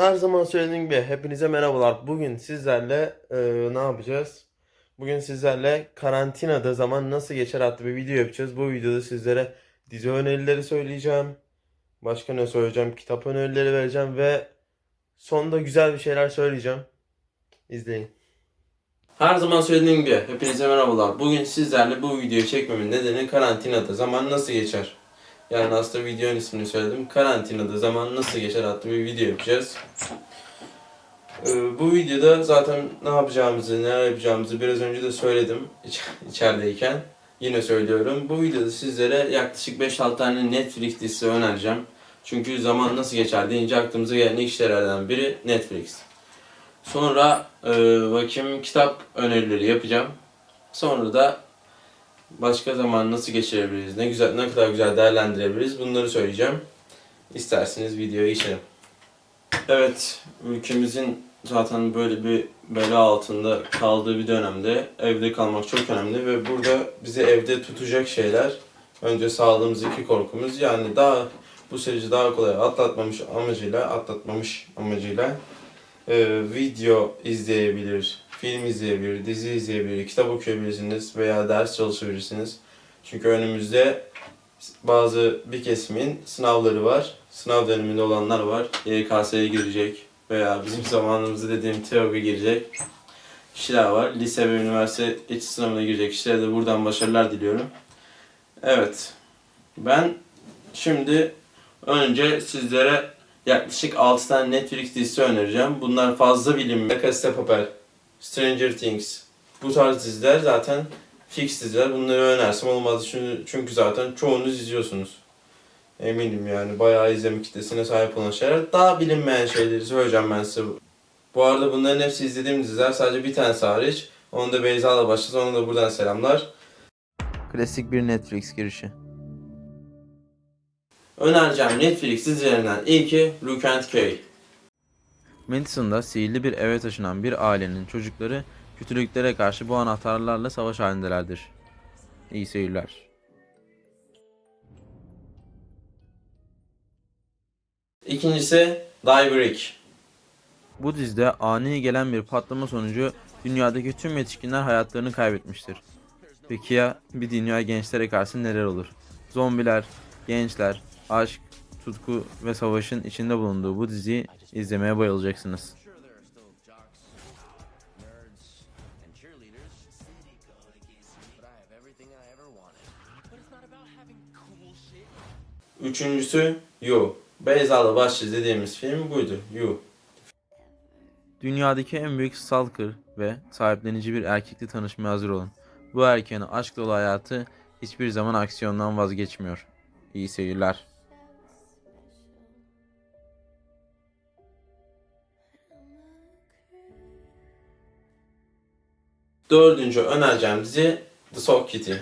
Her zaman söylediğim gibi hepinize merhabalar. Bugün sizlerle e, ne yapacağız? Bugün sizlerle karantinada zaman nasıl geçer adlı bir video yapacağız. Bu videoda sizlere dizi önerileri söyleyeceğim. Başka ne söyleyeceğim? Kitap önerileri vereceğim ve sonunda güzel bir şeyler söyleyeceğim. İzleyin. Her zaman söylediğim gibi hepinize merhabalar. Bugün sizlerle bu videoyu çekmemin nedeni karantinada zaman nasıl geçer? Yani aslında videonun ismini söyledim. Karantinada zaman nasıl geçer adlı bir video yapacağız. Ee, bu videoda zaten ne yapacağımızı, neler yapacağımızı biraz önce de söyledim iç- içerideyken. Yine söylüyorum. Bu videoda sizlere yaklaşık 5-6 tane Netflix dizisi önereceğim. Çünkü zaman nasıl geçer deyince aklımıza gelen ilk şeylerden biri Netflix. Sonra e, bakayım kitap önerileri yapacağım. Sonra da başka zaman nasıl geçirebiliriz, ne güzel, ne kadar güzel değerlendirebiliriz bunları söyleyeceğim. İsterseniz videoya geçelim. Evet, ülkemizin zaten böyle bir bela altında kaldığı bir dönemde evde kalmak çok önemli ve burada bizi evde tutacak şeyler önce sağlığımızdaki korkumuz yani daha bu süreci daha kolay atlatmamış amacıyla atlatmamış amacıyla e, video izleyebilir, film izleyebilir, dizi izleyebilir, kitap okuyabilirsiniz veya ders çalışabilirsiniz. Çünkü önümüzde bazı bir kesimin sınavları var. Sınav döneminde olanlar var. YKS'ye girecek veya bizim zamanımızda dediğim TEOG'a girecek kişiler var. Lise ve üniversite iç sınavına girecek kişilere de buradan başarılar diliyorum. Evet. Ben şimdi önce sizlere yaklaşık 6 tane Netflix dizisi önereceğim. Bunlar fazla bilinmiyor. La Casa de Papel, Stranger Things. Bu tarz diziler zaten fix diziler. Bunları önersem olmaz çünkü, çünkü zaten çoğunuz izliyorsunuz. Eminim yani bayağı izleme kitlesine sahip olan şeyler. Daha bilinmeyen şeyleri söyleyeceğim ben size. Bu arada bunların hepsi izlediğim diziler. Sadece bir tanesi hariç. Onu da Beyza'la başladı. Ona da buradan selamlar. Klasik bir Netflix girişi. Önereceğim Netflix dizilerinden ilki Luke and Kay. Madison'da sihirli bir eve taşınan bir ailenin çocukları kötülüklere karşı bu anahtarlarla savaş halindelerdir. İyi seyirler. İkincisi Die Brick. Bu dizide ani gelen bir patlama sonucu dünyadaki tüm yetişkinler hayatlarını kaybetmiştir. Peki ya bir dünya gençlere karşı neler olur? Zombiler, gençler, aşk, tutku ve savaşın içinde bulunduğu bu diziyi izlemeye bayılacaksınız. Üçüncüsü You. Beyza'la başladı dediğimiz film buydu. You. Dünyadaki en büyük stalker ve sahiplenici bir erkekle tanışmaya hazır olun. Bu erkeğin aşk dolu hayatı hiçbir zaman aksiyondan vazgeçmiyor. İyi seyirler. Dördüncü önereceğim dizi The Sock Kitty.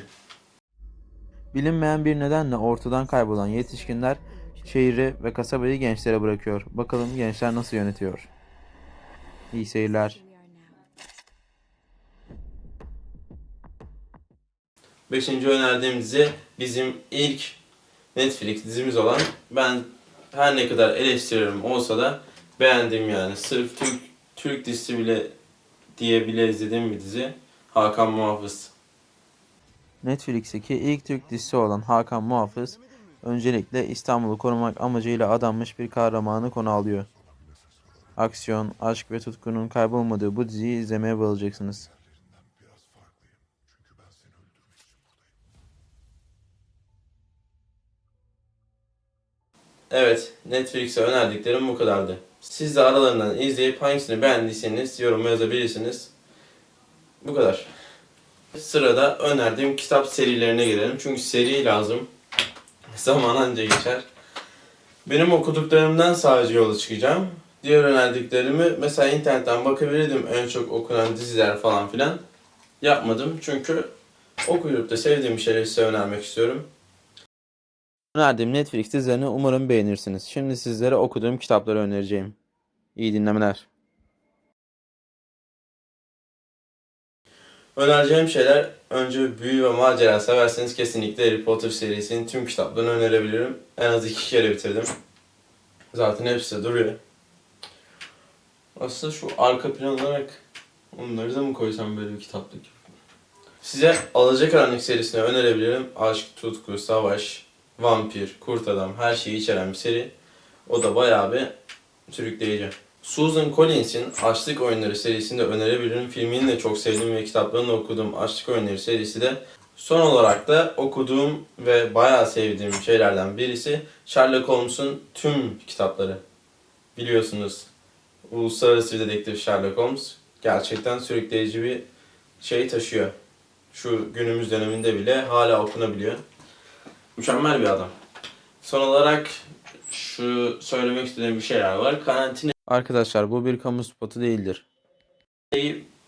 Bilinmeyen bir nedenle ortadan kaybolan yetişkinler şehri ve kasabayı gençlere bırakıyor. Bakalım gençler nasıl yönetiyor. İyi seyirler. Beşinci önerdiğim dizi bizim ilk Netflix dizimiz olan ben her ne kadar eleştiririm olsa da beğendim yani. Sırf Türk Türk dizisi bile diye bile izlediğim bir dizi. Hakan Muhafız. Netflix'teki ilk Türk dizisi olan Hakan Muhafız, öncelikle İstanbul'u korumak amacıyla adanmış bir kahramanı konu alıyor. Aksiyon, aşk ve tutkunun kaybolmadığı bu diziyi izlemeye bayılacaksınız. Evet, Netflix'e önerdiklerim bu kadardı. Siz de aralarından izleyip hangisini beğendiyseniz yoruma yazabilirsiniz. Bu kadar. Sırada önerdiğim kitap serilerine gelelim. Çünkü seri lazım. Zaman anca geçer. Benim okuduklarımdan sadece yola çıkacağım. Diğer önerdiklerimi mesela internetten bakabilirdim en çok okunan diziler falan filan. Yapmadım çünkü okuyup da sevdiğim şeyleri size önermek istiyorum. Önerdiğim Netflix dizilerini umarım beğenirsiniz. Şimdi sizlere okuduğum kitapları önereceğim. İyi dinlemeler. Önereceğim şeyler önce büyü ve macera severseniz kesinlikle Harry Potter serisinin tüm kitaplarını önerebilirim. En az iki kere bitirdim. Zaten hepsi de duruyor. Aslında şu arka plan olarak onları da mı koysam böyle bir kitaplık? Size Alacakaranlık serisini önerebilirim. Aşk, tutku, savaş, vampir, kurt adam her şeyi içeren bir seri. O da bayağı bir sürükleyici. Susan Collins'in Açlık Oyunları serisini de önerebilirim. Filmini de çok sevdim ve kitaplarını okuduğum Açlık Oyunları serisi de Son olarak da okuduğum ve bayağı sevdiğim şeylerden birisi Sherlock Holmes'un tüm kitapları. Biliyorsunuz uluslararası dedektif Sherlock Holmes gerçekten sürükleyici bir şey taşıyor. Şu günümüz döneminde bile hala okunabiliyor. Mükemmel bir adam. Son olarak şu söylemek istediğim bir şeyler var. Karantina Arkadaşlar bu bir kamu spotu değildir.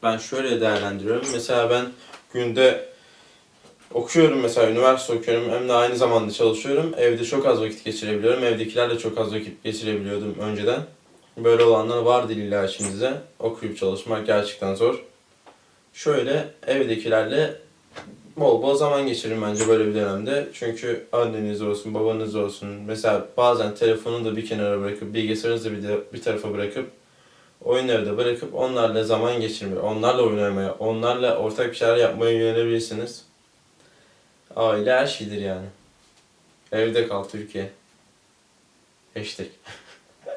ben şöyle değerlendiriyorum. Mesela ben günde okuyorum mesela üniversite okuyorum hem de aynı zamanda çalışıyorum. Evde çok az vakit geçirebiliyorum. Evdekilerle çok az vakit geçirebiliyordum önceden. Böyle olanlar vardır illa içimizde. Okuyup çalışmak gerçekten zor. Şöyle evdekilerle bol bol zaman geçiririm bence böyle bir dönemde. Çünkü anneniz olsun, babanız olsun. Mesela bazen telefonu da bir kenara bırakıp, bilgisayarınızı bir, de, bir tarafa bırakıp oyunları da bırakıp onlarla zaman geçirmeye, onlarla oynamaya, onlarla ortak bir şeyler yapmaya yönelebilirsiniz. Aile her şeydir yani. Evde kal Türkiye. Hashtag.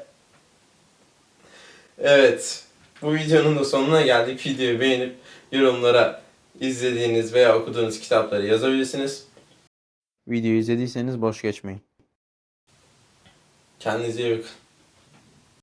evet. Bu videonun da sonuna geldik. Videoyu beğenip yorumlara izlediğiniz veya okuduğunuz kitapları yazabilirsiniz. Videoyu izlediyseniz boş geçmeyin. Kendinize iyi bakın.